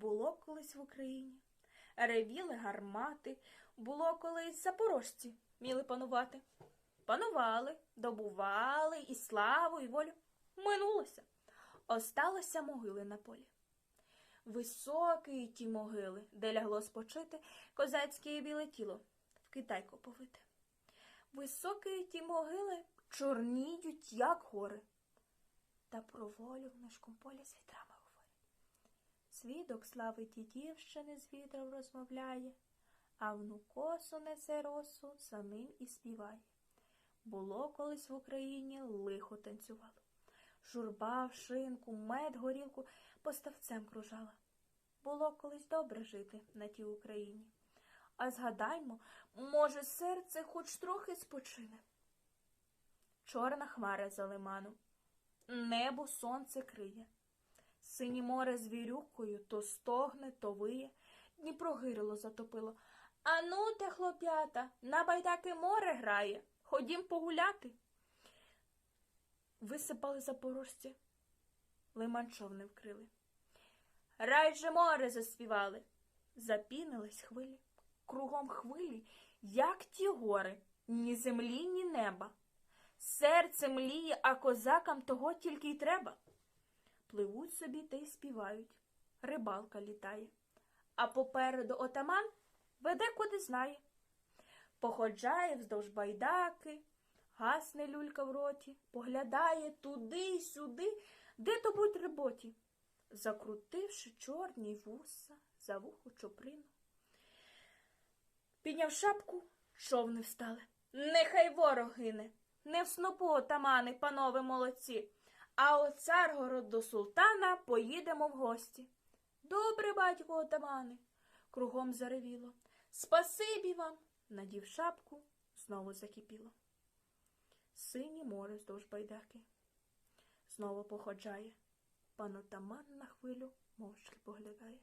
Було колись в Україні. Ревіли гармати, було колись запорожці міли панувати. Панували, добували і славу, і волю. Минулося. Осталися могили на полі. Високі ті могили, де лягло спочити козацьке біле тіло, в Китайку повите. Високі ті могили чорніють, як гори. Та про волю в нишком полі з вітрами. Свідок слави ті дівщини з вітром розмовляє, а внукосу несе росу, за ним і співає. Було колись в Україні лихо танцювало. Журба, в шинку, мед, горілку поставцем кружала. Було колись добре жити на тій Україні. А згадаймо, може, серце хоч трохи спочине. Чорна хмара за лиманом, небо сонце криє. Синє море з вірюкою то стогне, то виє, Дніпро гирло затопило. Ану те, хлоп'ята, на байдаки море грає. Ходім погуляти. Висипали запорожці, лиман човни вкрили. Рай же море заспівали, запінились хвилі. Кругом хвилі, як ті гори, ні землі, ні неба. Серце мліє, а козакам того тільки й треба. Пливуть собі та й співають. Рибалка літає. А попереду отаман веде куди знає. Походжає вздовж байдаки, гасне люлька в роті, поглядає туди й сюди, де то будь роботі, закрутивши чорні вуса за вуху чоприну. Підняв шапку, човни встали. Нехай ворог гине, не в снопу отамани, панове молодці, а от царгород до султана поїдемо в гості. Добре, батько отамани, кругом заревіло. Спасибі вам, надів шапку, знову закипіло. Синє море здовж байдаки. Знову походжає. Пан отаман на хвилю мовчки поглядає.